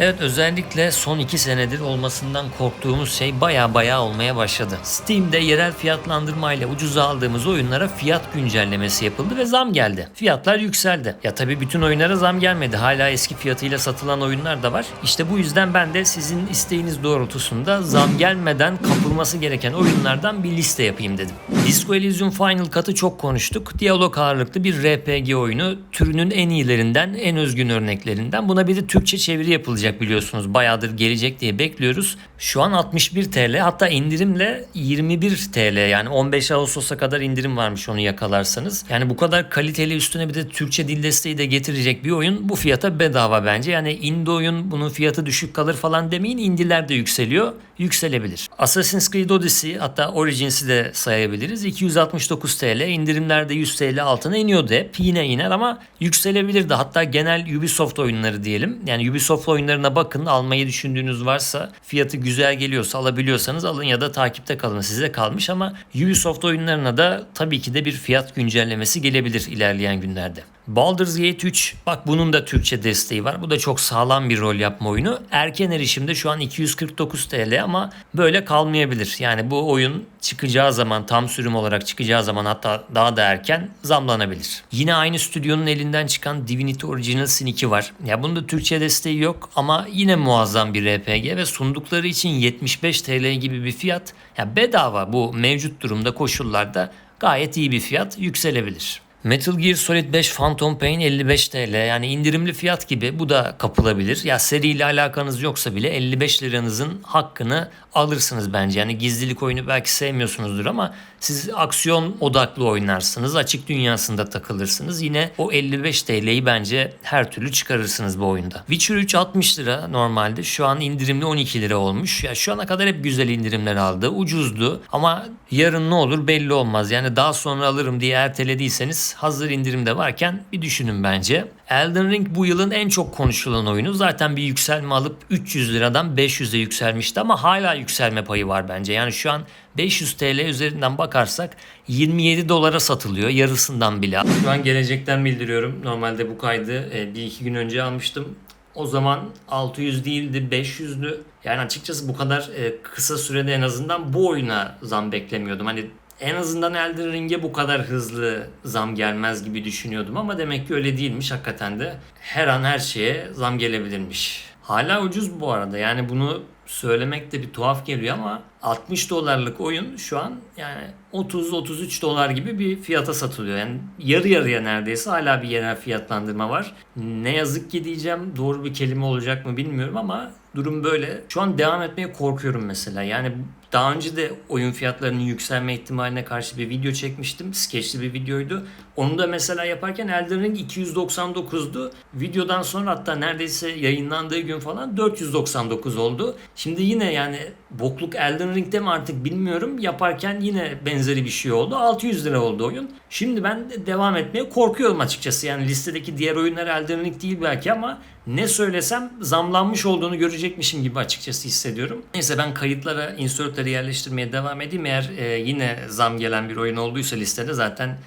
Evet özellikle son 2 senedir olmasından korktuğumuz şey baya baya olmaya başladı. Steam'de yerel fiyatlandırmayla ucuza aldığımız oyunlara fiyat güncellemesi yapıldı ve zam geldi. Fiyatlar yükseldi. Ya tabii bütün oyunlara zam gelmedi. Hala eski fiyatıyla satılan oyunlar da var. İşte bu yüzden ben de sizin isteğiniz doğrultusunda zam gelmeden kapılması gereken oyunlardan bir liste yapayım dedim. Disco Elysium Final Cut'ı çok konuştuk. Diyalog ağırlıklı bir RPG oyunu. Türünün en iyilerinden, en özgün örneklerinden. Buna bir de Türkçe çeviri yapılacak biliyorsunuz. Bayağıdır gelecek diye bekliyoruz. Şu an 61 TL hatta indirimle 21 TL yani 15 Ağustos'a kadar indirim varmış onu yakalarsanız. Yani bu kadar kaliteli üstüne bir de Türkçe dil desteği de getirecek bir oyun bu fiyata bedava bence. Yani indie oyun bunun fiyatı düşük kalır falan demeyin indiler de yükseliyor. Yükselebilir. Assassin's Creed Odyssey hatta Origins'i de sayabiliriz. 269 TL indirimlerde 100 TL altına iniyordu hep. Yine iner ama yükselebilirdi. Hatta genel Ubisoft oyunları diyelim. Yani Ubisoft oyunlarına bakın almayı düşündüğünüz varsa fiyatı güzel geliyorsa alabiliyorsanız alın ya da takipte kalın size kalmış ama Ubisoft oyunlarına da tabii ki de bir fiyat güncellemesi gelebilir ilerleyen günlerde. Baldur's Gate 3 bak bunun da Türkçe desteği var. Bu da çok sağlam bir rol yapma oyunu. Erken erişimde şu an 249 TL ama böyle kalmayabilir. Yani bu oyun çıkacağı zaman tam sürüm olarak çıkacağı zaman hatta daha da erken zamlanabilir. Yine aynı stüdyonun elinden çıkan Divinity Original Sin 2 var. Ya bunda Türkçe desteği yok ama yine muazzam bir RPG ve sundukları için 75 TL gibi bir fiyat. Ya bedava bu mevcut durumda koşullarda gayet iyi bir fiyat yükselebilir. Metal Gear Solid 5 Phantom Pain 55 TL yani indirimli fiyat gibi bu da kapılabilir. Ya seriyle alakanız yoksa bile 55 liranızın hakkını alırsınız bence. Yani gizlilik oyunu belki sevmiyorsunuzdur ama siz aksiyon odaklı oynarsınız. Açık dünyasında takılırsınız. Yine o 55 TL'yi bence her türlü çıkarırsınız bu oyunda. Witcher 3 60 lira normalde. Şu an indirimli 12 lira olmuş. Ya şu ana kadar hep güzel indirimler aldı. Ucuzdu ama yarın ne olur belli olmaz. Yani daha sonra alırım diye ertelediyseniz hazır indirimde varken bir düşünün bence. Elden Ring bu yılın en çok konuşulan oyunu. Zaten bir yükselme alıp 300 liradan 500'e yükselmişti ama hala yükselme payı var bence. Yani şu an 500 TL üzerinden bakarsak 27 dolara satılıyor yarısından bile. Şu an gelecekten bildiriyorum. Normalde bu kaydı e, bir iki gün önce almıştım. O zaman 600 değildi 500'dü. Yani açıkçası bu kadar e, kısa sürede en azından bu oyuna zam beklemiyordum. Hani en azından Elden Ring'e bu kadar hızlı zam gelmez gibi düşünüyordum ama demek ki öyle değilmiş hakikaten de. Her an her şeye zam gelebilirmiş. Hala ucuz bu arada yani bunu söylemek de bir tuhaf geliyor ama 60 dolarlık oyun şu an yani 30-33 dolar gibi bir fiyata satılıyor. Yani yarı yarıya neredeyse hala bir yerel fiyatlandırma var. Ne yazık ki diyeceğim doğru bir kelime olacak mı bilmiyorum ama durum böyle. Şu an devam etmeye korkuyorum mesela. Yani daha önce de oyun fiyatlarının yükselme ihtimaline karşı bir video çekmiştim. Skeçli bir videoydu. Onu da mesela yaparken Elden Ring 299'du. Videodan sonra hatta neredeyse yayınlandığı gün falan 499 oldu. Şimdi yine yani bokluk Elden Ring'de mi artık bilmiyorum. Yaparken yine benzeri bir şey oldu. 600 lira oldu oyun. Şimdi ben de devam etmeye korkuyorum açıkçası. Yani listedeki diğer oyunlar Elden Ring değil belki ama ne söylesem zamlanmış olduğunu görecekmişim gibi açıkçası hissediyorum. Neyse ben kayıtlara, insertleri yerleştirmeye devam edeyim. Eğer e, yine zam gelen bir oyun olduysa listede zaten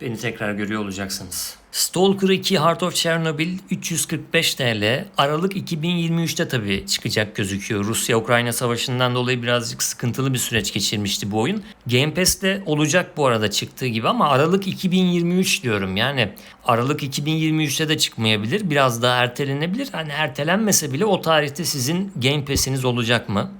beni tekrar görüyor olacaksınız. Stalker 2 Heart of Chernobyl 345 TL. Aralık 2023'te tabii çıkacak gözüküyor. Rusya-Ukrayna savaşından dolayı birazcık sıkıntılı bir süreç geçirmişti bu oyun. Game Pass'te olacak bu arada çıktığı gibi ama Aralık 2023 diyorum. Yani Aralık 2023'te de çıkmayabilir. Biraz daha ertelenebilir. Hani ertelenmese bile o tarihte sizin Game Pass'iniz olacak mı?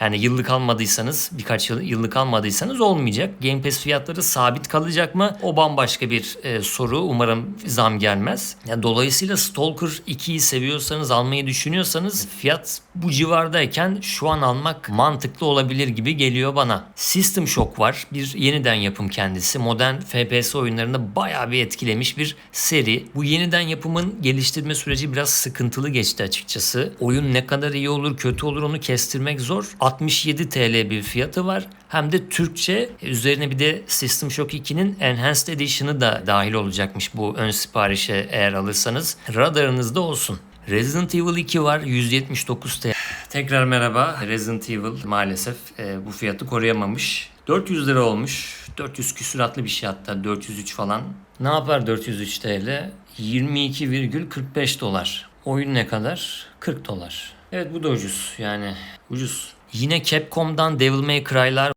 Yani yıllık almadıysanız birkaç yıl yıllık almadıysanız olmayacak. Game Pass fiyatları sabit kalacak mı? O bambaşka bir e, soru. Umarım zam gelmez. Yani dolayısıyla Stalker 2'yi seviyorsanız almayı düşünüyorsanız fiyat bu civardayken şu an almak mantıklı olabilir gibi geliyor bana. System Shock var. Bir yeniden yapım kendisi. Modern FPS oyunlarını bayağı bir etkilemiş bir seri. Bu yeniden yapımın geliştirme süreci biraz sıkıntılı geçti açıkçası. Oyun ne kadar iyi olur kötü olur onu kestirmek zor. 67 TL bir fiyatı var. Hem de Türkçe üzerine bir de System Shock 2'nin Enhanced Edition'ı da dahil olacakmış bu ön siparişe eğer alırsanız. Radarınızda olsun. Resident Evil 2 var 179 TL. Tekrar merhaba. Resident Evil maalesef e, bu fiyatı koruyamamış. 400 lira olmuş. 400 küsuratlı bir şey hatta 403 falan. Ne yapar 403 TL? 22,45 dolar. Oyun ne kadar? 40 dolar. Evet bu da ucuz yani ucuz. Yine Capcom'dan Devil May Cry'lar